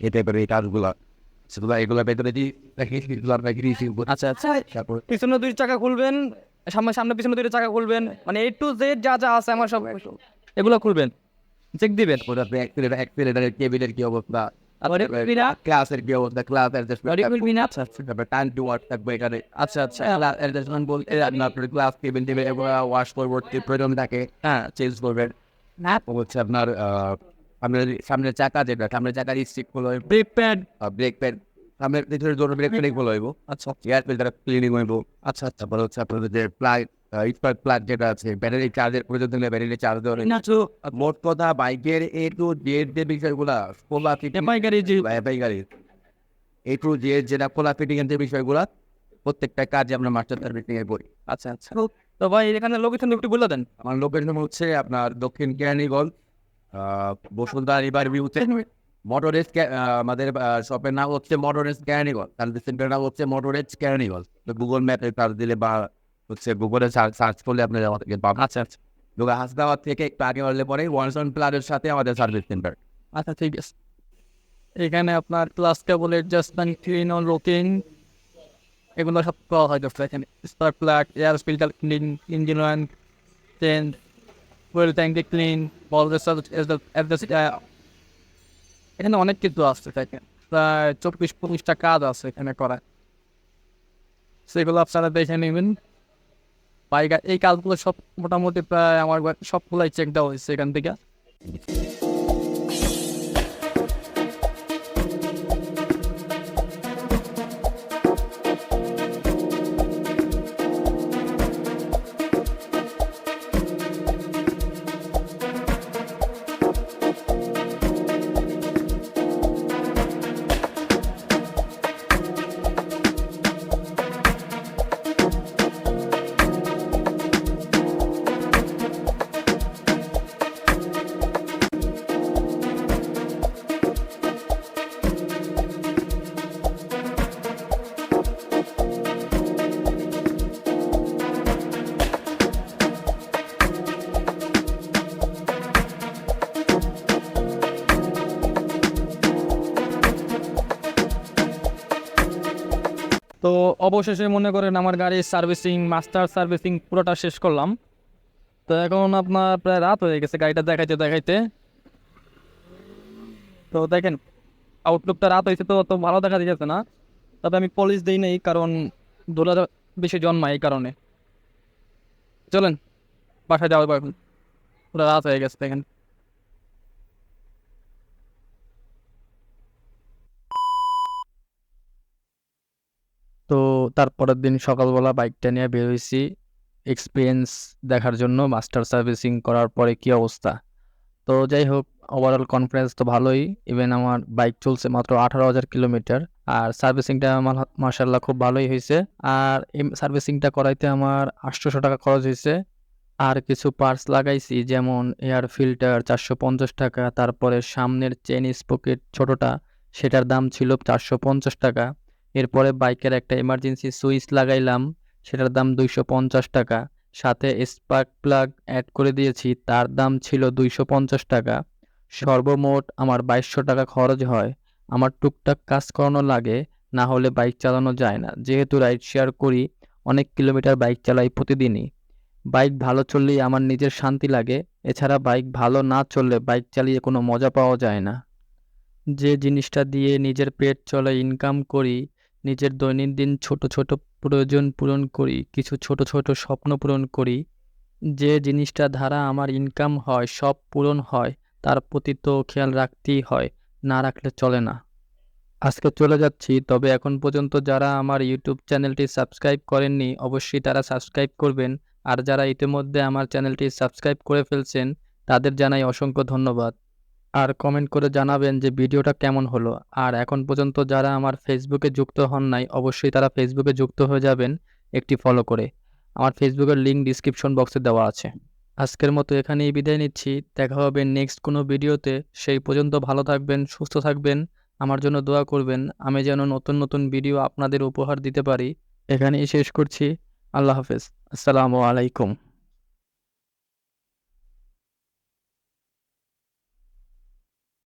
এই টাইপের এই কাজগুলো সেগুলো এগুলো ভেতরে আচ্ছা আচ্ছা। তারপর পিছনে দুই চাকা খুলবেন সামনে সামনে পিছনে দুইটা চাকা খুলবেন মানে এ টু জেড যা যা আছে আমার সব এগুলো খুলবেন। চেক দিবেন। ওটা অ্যাক্সিলেটার অ্যাক্সিলেটারের কেবিলের কি অবস্থা? ক্লাসের কি অবস্থা? ক্লাস not- টাইম টু ওয়াট থাকবে এখানে। আচ্ছা আচ্ছা। অ্যাডজাস্টমেন্ট বলতে আপনার ক্লাস কেবিল টেবিল ওয়াশ পরবর্তী প্রয়োজন থাকে হ্যাঁ। চেঞ্জ করবেন। হচ্ছে আপনার আহ, আপনার সামনের চাকা যেটা সামনের চাকার স্টিক খোলা হইব। ব্রেক প্যাড ব্রেক প্যাড সামনের জন্য ব্রেক প্যাডিং খোলা হইব। আচ্ছা। এয়ার ফিল্টার ক্লিনিং হইব। আচ্ছা আচ্ছা। তারপর হচ্ছে আপনাদের যে প্লাগ স্পার্ক প্লাগ যেটা আছে ব্যাটারি চার্জের প্রয়োজন থাকলে ব্যাটারি চার্জ দেওয়া না তো মোট কথা বাইকের এ টু জেড যে বিষয়গুলা খোলা ফিটিং যে এফআই এ টু জেড যেটা খোলা ফিটিং এর যে বিষয়গুলা প্রত্যেকটা কাজে আমরা মাস্টার সার্ভিসিং এ করি আচ্ছা আচ্ছা। তো ভাই এখানে লোকেশন একটু বলে দেন। আমার লোকেশন হচ্ছে আপনার দক্ষিণ কেরানীগঞ্জ। বসুন্ধরা রিভার ভিউতে মোটরেজ আমাদের শপের নাম হচ্ছে মোটরেজ কেরানীগঞ্জ সার্ভিস সেন্টারের নাম হচ্ছে মোটরেজ কেরানীগঞ্জ তো গুগল ম্যাপে সার্চ দিলে বা হচ্ছে গুগলে সার্চ করলে আপনারা আমাদেরকে পাবেন। আচ্ছা আচ্ছা। দুর্গা হাসদাবাদ থেকে একটু আগে পরে ওয়ানসন প্লারের সাথে আমাদের সার্ভিস সেন্টার আচ্ছা ঠিক আছে। এখানে আপনার ক্লাস কেবল অ্যাডজাস্টমেন্ট ক্লিন অন রোকিং এগুলো সব পাওয়া হয় দোস্ত এখানে। Plug air filter clean engine oil change fuel ট্যাঙ্কি ক্লিন এখানে অনেক কিছু আসছে এখানে প্রায় চব্বিশ পঁচিশটা কাজ আছে এখানে করা সেগুলো আপনারা দেখে নেবেন। বাইক এই কাজগুলো সব মোটামুটি প্রায় আমার সবগুলাই চেক দেওয়া হয়েছে এখান থেকে। তো অবশেষে মনে করেন আমার গাড়ির সার্ভিসিং, মাস্টার সার্ভিসিং পুরোটা শেষ করলাম। তো এখন আপনার প্রায় রাত হয়ে গেছে গাড়িটা দেখাইতে দেখাইতে। তো দেখেন আউটলুকটা রাত হয়েছে তো অত ভালো দেখা যাচ্ছে না। তবে আমি পলিশ দিই নাই, কারণ দোলা বেশি জন্মায় এই কারণে। চলেন, বাসায় যাওয়া এখন। পুরো রাত হয়ে গেছে দেখেন। তো তারপরের দিন সকালবেলা বাইকটা নিয়ে বের হয়েছি। এক্সপিরিয়েন্স দেখার জন্য মাস্টার সার্ভিসিং করার পরে কি অবস্থা? তো যাই হোক ওভারঅল কনফিডেন্স তো ভালোই। ইভেন আমার বাইক চলছে মাত্র আঠারো হাজার কিলোমিটার। আর সার্ভিসিংটা আমার মার্শাল্লাহ খুব ভালোই হয়েছে। আর এই সার্ভিসিংটা করাইতে আমার আটশোশো টাকা খরচ হয়েছে। আর কিছু পার্টস লাগাইছি, যেমন এয়ার ফিল্টার চারশো পঞ্চাশ টাকা, তারপরে সামনের চেন স্পকেট ছোটোটা, সেটার দাম ছিল চারশো পঞ্চাশ টাকা। এরপরে বাইকের একটা এমার্জেন্সি সুইচ লাগাইলাম, সেটার দাম দুইশো পঞ্চাশ টাকা। সাথে স্পার্ক প্লাগ অ্যাড করে দিয়েছি, তার দাম ছিল দুইশো পঞ্চাশ টাকা। সর্বমোট আমার বাইশশো টাকা খরচ হয়। আমার টুকটাক কাজ করানো লাগে, না হলে বাইক চালানো যায় না। যেহেতু রাইড শেয়ার করি, অনেক কিলোমিটার বাইক চালাই প্রতিদিনই। বাইক ভালো চললেই আমার নিজের শান্তি লাগে, এছাড়া বাইক ভালো না চললে বাইক চালিয়ে কোনো মজা পাওয়া যায় না। যে জিনিসটা দিয়ে নিজের পেট চলে ইনকাম করি নিজের দৈনন্দিন ছোট ছোট প্রয়োজন পূরণ করি, কিছু ছোট ছোট স্বপ্ন পূরণ করি। যে জিনিসটা দ্বারা আমার ইনকাম হয়, সব পূরণ হয়, তার প্রতি তো খেয়াল রাখতেই হয়, না রাখলে চলে না। আজকে চলে যাচ্ছি, তবে এখন পর্যন্ত যারা আমার ইউটিউব চ্যানেলটি সাবস্ক্রাইব করেননি, অবশ্যই তারা সাবস্ক্রাইব করবেন। আর যারা ইতিমধ্যে আমার চ্যানেলটি সাবস্ক্রাইব করে ফেলছেন, তাদের জানাই অসংখ্য ধন্যবাদ। আর কমেন্ট করে জানাবেন যে ভিডিওটা কেমন হলো। আর এখন পর্যন্ত যারা আমার ফেসবুকে যুক্ত হন নাই, অবশ্যই তারা ফেসবুকে যুক্ত হয়ে যাবেন একটি ফলো করে। আমার ফেসবুকের লিঙ্ক ডিসক্রিপশন বক্সে দেওয়া আছে। আজকের মতো এখানেই বিদায় নিচ্ছি। দেখা হবে নেক্সট কোনো ভিডিওতে। সেই পর্যন্ত ভালো থাকবেন, সুস্থ থাকবেন। আমার জন্য দোয়া করবেন। আমি যেন নতুন নতুন ভিডিও আপনাদের উপহার দিতে পারি। এখানেই শেষ করছি। আল্লাহ হাফেজ। আসসালামু আলাইকুম।